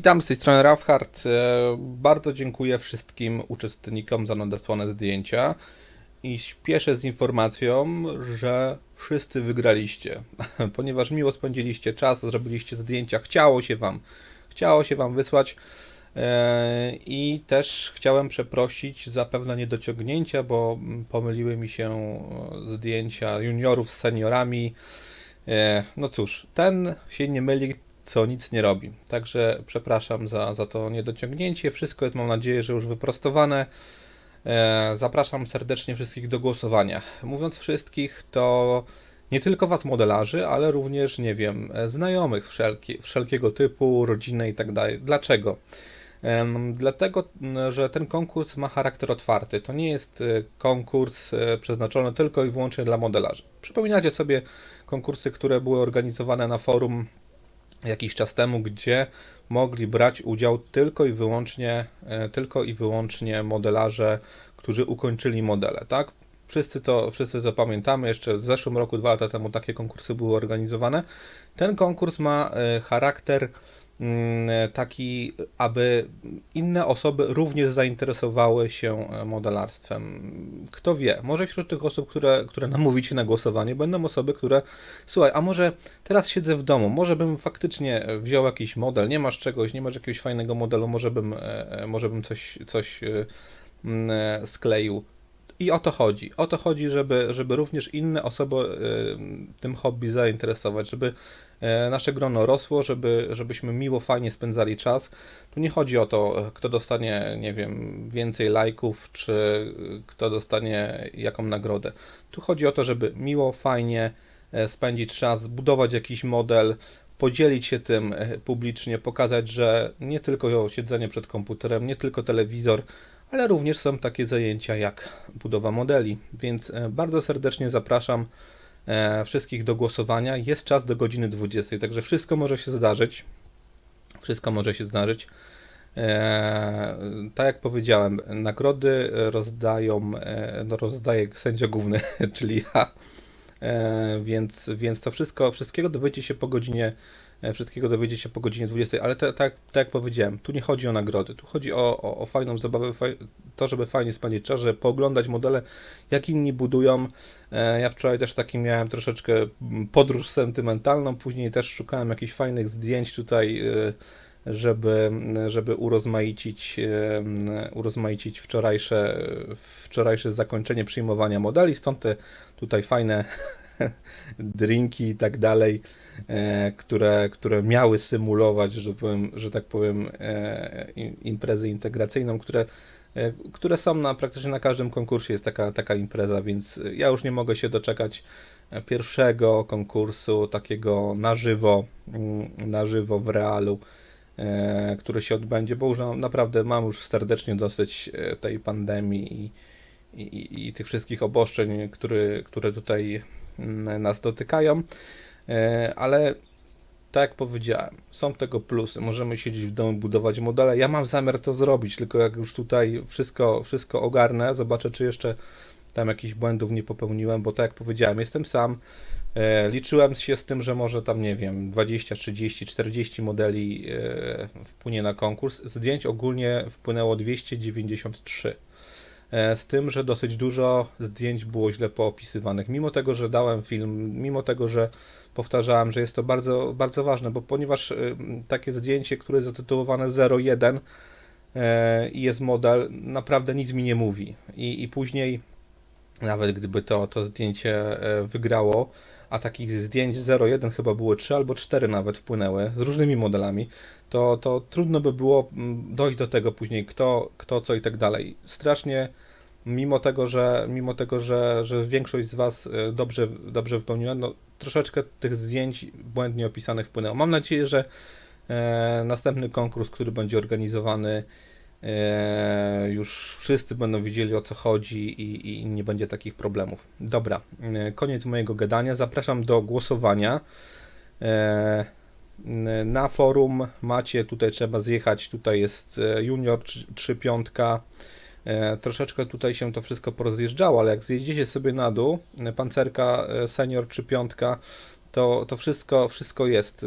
Witam z tej strony Rafhard. E, Bardzo dziękuję wszystkim uczestnikom za nadesłane zdjęcia i śpieszę z informacją, że wszyscy wygraliście, ponieważ miło spędziliście czas, zrobiliście zdjęcia, chciało się Wam, chciało się Wam wysłać E, i też chciałem przeprosić za pewne niedociągnięcia, bo pomyliły mi się zdjęcia juniorów z seniorami. E, No cóż, ten się nie myli, co nic nie robi. Także przepraszam za, za to niedociągnięcie. Wszystko jest, mam nadzieję, że już wyprostowane. E, Zapraszam serdecznie wszystkich do głosowania. Mówiąc wszystkich, to nie tylko Was modelarzy, ale również, nie wiem, e, znajomych wszelki, wszelkiego typu, rodziny i tak dalej. Dlaczego? Dlatego, że ten konkurs ma charakter otwarty. To nie jest e, konkurs przeznaczony tylko i wyłącznie dla modelarzy. Przypominacie sobie konkursy, które były organizowane na forum jakiś czas temu, gdzie mogli brać udział tylko i wyłącznie, e, tylko i wyłącznie modelarze, którzy ukończyli modele, tak? Wszyscy to, wszyscy to pamiętamy, jeszcze w zeszłym roku, dwa lata temu takie konkursy były organizowane. Ten konkurs ma e, charakter taki, aby inne osoby również zainteresowały się e, modelarstwem. Kto wie, może wśród tych osób, które, które namówicie na głosowanie, będą osoby, które słuchaj, a może teraz siedzę w domu, może bym faktycznie wziął jakiś model, nie masz czegoś, nie masz jakiegoś fajnego modelu, może bym, e, może bym coś, coś e, mm, e, skleił. I o to chodzi. O to chodzi, żeby, żeby również inne osoby e, tym hobby zainteresować, żeby e, nasze grono rosło, żeby, żebyśmy miło, fajnie spędzali czas. Tu nie chodzi o to, kto dostanie, nie wiem, więcej lajków, czy kto dostanie jaką nagrodę. Tu chodzi o to, żeby miło, fajnie e, spędzić czas, zbudować jakiś model, podzielić się tym e, publicznie, pokazać, że nie tylko siedzenie przed komputerem, nie tylko telewizor, ale również są takie zajęcia jak budowa modeli. Więc e, bardzo serdecznie zapraszam e, wszystkich do głosowania. Jest czas do godziny 20, także wszystko może się zdarzyć. Wszystko może się zdarzyć. Tak jak powiedziałem, nagrody rozdają, no rozdaje sędzia główny, czyli ja. E, więc, więc to wszystko, wszystkiego dowiecie się po godzinie, e, wszystkiego dowiecie się po godzinie 20, ale tak, tak jak powiedziałem, tu nie chodzi o nagrody, tu chodzi o, o, o fajną zabawę, faj, to, żeby fajnie spędzić czas, żeby pooglądać modele, jak inni budują. E, Ja wczoraj też taki miałem troszeczkę podróż sentymentalną, później też szukałem jakichś fajnych zdjęć tutaj, żeby, żeby urozmaicić, urozmaicić wczorajsze, wczorajsze zakończenie przyjmowania modeli, stąd te tutaj fajne drinki i tak dalej, e, które, które miały symulować, że, powiem, że tak powiem, e, im- imprezę integracyjną, które, e, które są na, praktycznie na każdym konkursie jest taka, taka impreza, więc ja już nie mogę się doczekać pierwszego konkursu takiego na żywo, mm, na żywo w realu, który się odbędzie, bo już na- naprawdę mam już serdecznie dosyć e, tej pandemii i, i, i, tych wszystkich obostrzeń, które, które tutaj mm, nas dotykają, E, ale tak jak powiedziałem, są tego plusy. Możemy siedzieć w domu, budować modele. Ja mam zamiar to zrobić, tylko jak już tutaj wszystko, wszystko ogarnę, zobaczę, czy jeszcze tam jakichś błędów nie popełniłem, bo tak jak powiedziałem, jestem sam. E, liczyłem się z tym, że może tam, nie wiem, 20, 30, 40 modeli e, wpłynie na konkurs. Zdjęć ogólnie wpłynęło 293. E, Z tym, że dosyć dużo zdjęć było źle poopisywanych. Mimo tego, że dałem film, mimo tego, że powtarzałem, że jest to bardzo, bardzo ważne, bo ponieważ takie zdjęcie, które jest zatytułowane 01 e, i jest model, naprawdę nic mi nie mówi. I, i później, nawet gdyby to, to zdjęcie wygrało, a takich zdjęć 01 chyba było 3 albo 4 nawet wpłynęły z różnymi modelami, to, to trudno by było mm, dojść do tego później, kto, kto co i tak dalej. Strasznie, mimo tego, że, mimo tego, że, że większość z Was e, dobrze, dobrze wypełniła, no troszeczkę tych zdjęć błędnie opisanych wpłynęło. Mam nadzieję, że e, następny konkurs, który będzie organizowany, już wszyscy będą wiedzieli o co chodzi i, i nie będzie takich problemów. Dobra, e, koniec mojego gadania. Zapraszam do głosowania. E, na forum macie, tutaj trzeba zjechać, tutaj jest e, junior 3.5. E, Troszeczkę tutaj się to wszystko porozjeżdżało, ale jak zjedziecie sobie na dół, e, pancerka e, senior 3.5, to, to wszystko, wszystko jest. E,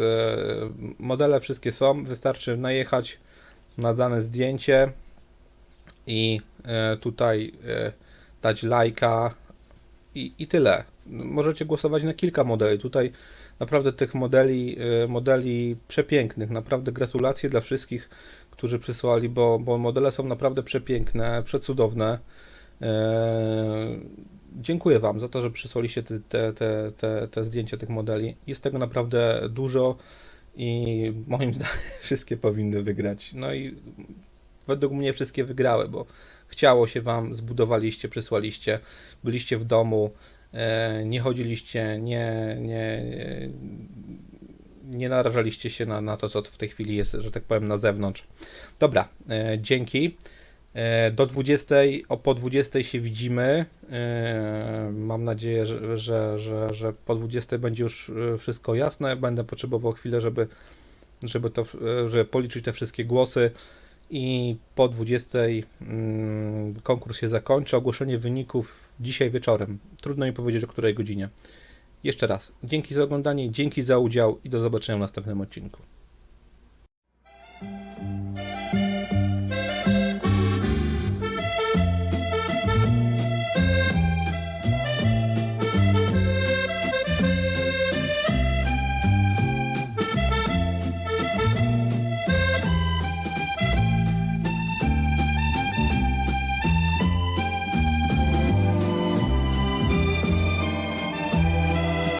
Modele wszystkie są, wystarczy najechać na dane zdjęcie i e, tutaj e, dać lajka i, i tyle. Możecie głosować na kilka modeli. Tutaj naprawdę tych modeli, e, modeli przepięknych. Naprawdę gratulacje dla wszystkich, którzy przysłali, bo, bo modele są naprawdę przepiękne, przecudowne. Dziękuję Wam za to, że przysłaliście te, te, te, te, te zdjęcia tych modeli. Jest tego naprawdę dużo i moim zdaniem wszystkie powinny wygrać. No i według mnie wszystkie wygrały, bo chciało się Wam, zbudowaliście, przysłaliście, byliście w domu, e, nie chodziliście, nie, nie, nie narażaliście się na, na to, co w tej chwili jest, że tak powiem, na zewnątrz. Dobra, e, dzięki. E, Do 20, o po 20 się widzimy. E, Mam nadzieję, że, że, że, że po 20 będzie już e, wszystko jasne. Będę potrzebował chwilę, żeby, żeby, to, żeby policzyć te wszystkie głosy. I po 20 mm, konkurs się zakończy. Ogłoszenie wyników dzisiaj wieczorem. Trudno mi powiedzieć o której godzinie. Jeszcze raz, dzięki za oglądanie, dzięki za udział i do zobaczenia w następnym odcinku.